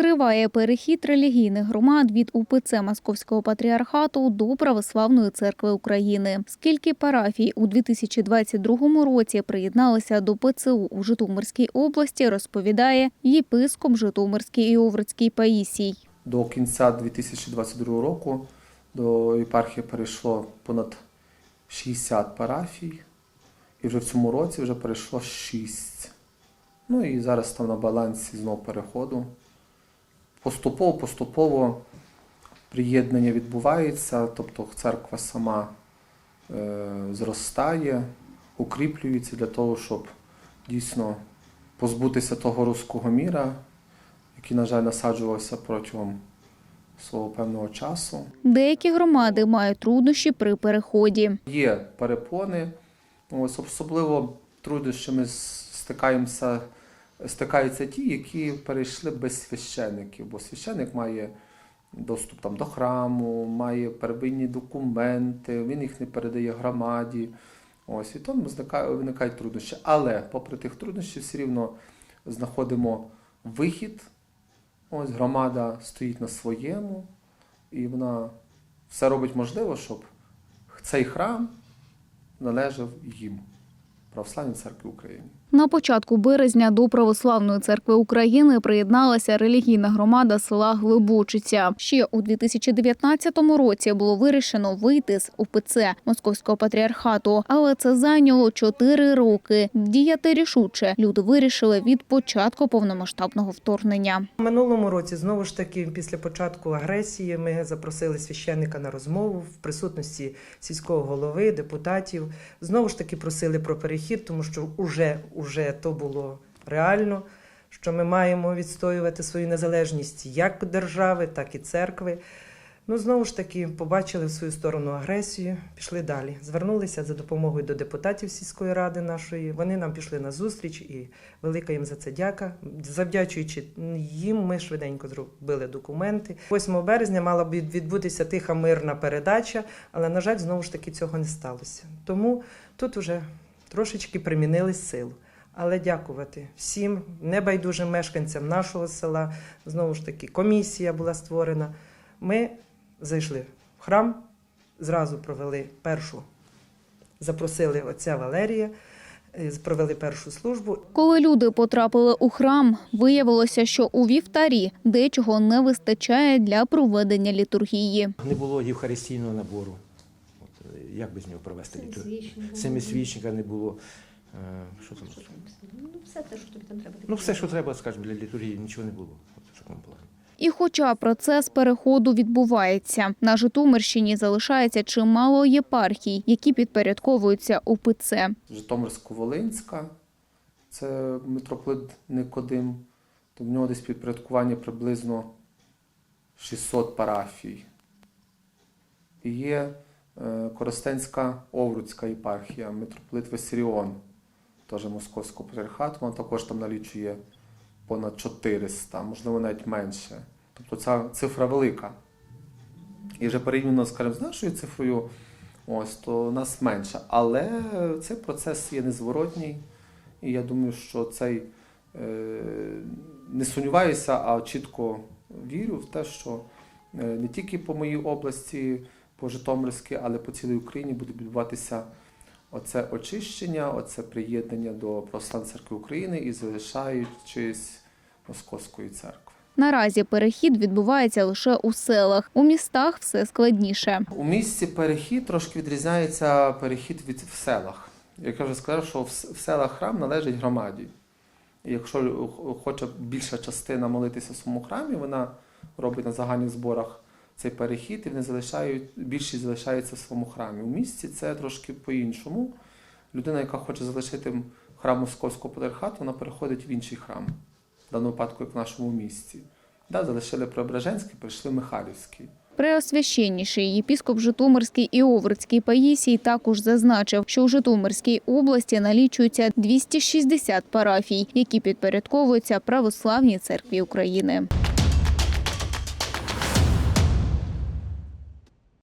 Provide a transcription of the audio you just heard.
Триває перехід релігійних громад від УПЦ Московського патріархату до Православної церкви України. Скільки парафій у 2022 році приєдналися до ПЦУ у Житомирській області, розповідає єпископ Житомирський і Овруцький Паїсій. До кінця 2022 року до єпархії перейшло понад 60 парафій, і вже в цьому році вже перейшло 6. Ну і зараз там на балансі знов переходу. Поступово, поступово приєднання відбувається, тобто церква сама е, зростає, укріплюється для того, щоб дійсно позбутися того руського міра, який, на жаль, насаджувався протягом свого певного часу. Деякі громади мають труднощі при переході. Є перепони, ось особливо труднощами стикаємося, стикаються ті, які перейшли без священиків, бо священик має доступ там, до храму, має первинні документи, він їх не передає громаді. Ось, і тому виникають труднощі. Але попри тих труднощів, все рівно знаходимо вихід. Ось громада стоїть на своєму, і вона все робить можливо, щоб цей храм належав їм, Православній церкві України. На початку березня до Православної церкви України приєдналася релігійна громада села Глибочиця. Ще у 2019 році було вирішено вийти з УПЦ Московського патріархату, але це зайняло чотири роки. Діяти рішуче люди вирішили від початку повномасштабного вторгнення. У минулому році знову ж таки, після початку агресії, ми запросили священника на розмову в присутності сільського голови, депутатів. Знову ж таки просили про перехід, тому що уже, уже то було реально, що ми маємо відстоювати свою незалежність як держави, так і церкви. Ну, знову ж таки, побачили в свою сторону агресію, пішли далі. Звернулися за допомогою до депутатів сільської ради нашої. Вони нам пішли на зустріч і велика їм за це дяка. Завдячуючи їм, ми швиденько зробили документи. 8 березня мала б відбутися тиха мирна передача, але, на жаль, знову ж таки цього не сталося. Тому тут вже трошечки примінили силу. Але дякувати всім небайдужим мешканцям нашого села. Знову ж таки, комісія була створена. Ми зайшли в храм, зразу провели першу, запросили отця Валерія, е, провели першу службу. Коли люди потрапили у храм, виявилося, що у вівтарі дечого не вистачає для проведення літургії. Не було євхаристійного набору. Як без нього провести літургію? Семисвічника не було. Е, Що там? Ну, все те, що тобі там треба. Ну, все, що треба, скажімо, для літургії, нічого не було. От в такому плані. І хоча процес переходу відбувається, на Житомирщині залишається чимало єпархій, які підпорядковуються УПЦ. Житомирсько-Волинська, це митрополит Никодим, то в нього десь підпорядкування приблизно 600 парафій. І є Коростенська Овруцька єпархія, митрополит Весеріон, теж Московського патріархату, вона також там налічує понад 400, можливо, навіть менше. Тобто ця цифра велика. І вже порівняно, скажімо, з нашою цифрою, ось то нас менше. Але цей процес є незворотній. І я думаю, що цей е, не сумніваюся, а чітко вірю в те, що е, не тільки по моїй області, по Житомирській, але по цілій Україні буде відбуватися оце очищення, оце приєднання до Православної церкви України і залишаючись Московської церкви. Наразі перехід відбувається лише у селах. У містах все складніше. У місті перехід трошки відрізняється перехід від в селах. Як я вже сказав, що в в селах храм належить громаді. І якщо хоче більша частина молитися в своєму храмі, вона робить на загальних зборах цей перехід, і вони залишають, більшість залишається в своєму храмі. У місті це трошки по-іншому. Людина, яка хоче залишити храм Московського патріархату, вона переходить в інший храм, в даному випадку, як в нашому місті. Да, залишили Преображенський, прийшли Михайлівський. Преосвященніший єпіскоп Житомирський і Овруцький Паїсій також зазначив, що у Житомирській області налічується 260 парафій, які підпорядковуються Православній церкві України.